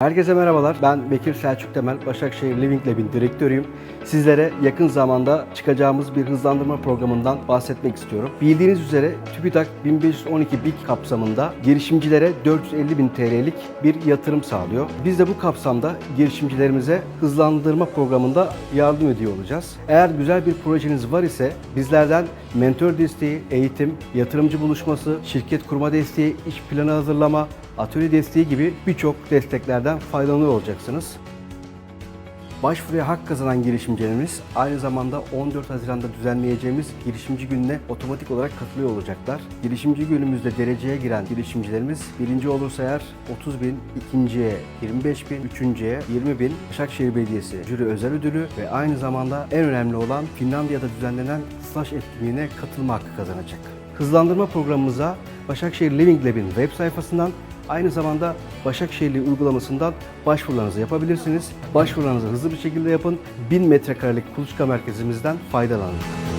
Herkese merhabalar. Ben Bekir Selçuk Temel, Başakşehir Living Lab'in direktörüyüm. Sizlere yakın zamanda çıkacağımız bir hızlandırma programından bahsetmek istiyorum. Bildiğiniz üzere TÜBİTAK 1512 BİK kapsamında girişimcilere 450 bin TL'lik bir yatırım sağlıyor. Biz de bu kapsamda girişimcilerimize hızlandırma programında yardım ediyor olacağız. Eğer güzel bir projeniz var ise bizlerden mentor desteği, eğitim, yatırımcı buluşması, şirket kurma desteği, iş planı hazırlama, atölye desteği gibi birçok desteklerden faydalanıyor olacaksınız. Başvuruya hak kazanan girişimcilerimiz aynı zamanda 14 Haziran'da düzenleyeceğimiz girişimci gününe otomatik olarak katılıyor olacaklar. Girişimci günümüzde dereceye giren girişimcilerimiz birinci olursa eğer 30 bin, ikinciye 25 bin, üçüncüye 20 bin Başakşehir Belediyesi jüri özel ödülü ve aynı zamanda en önemli olan Finlandiya'da düzenlenen Slash etkinliğine katılma hakkı kazanacak. Hızlandırma programımıza Başakşehir Living Lab'in web sayfasından Aynı zamanda Başakşehirli uygulamasından başvurularınızı yapabilirsiniz. Başvurularınızı hızlı bir şekilde yapın. 1000 metrekarelik kuluçka merkezimizden faydalanın.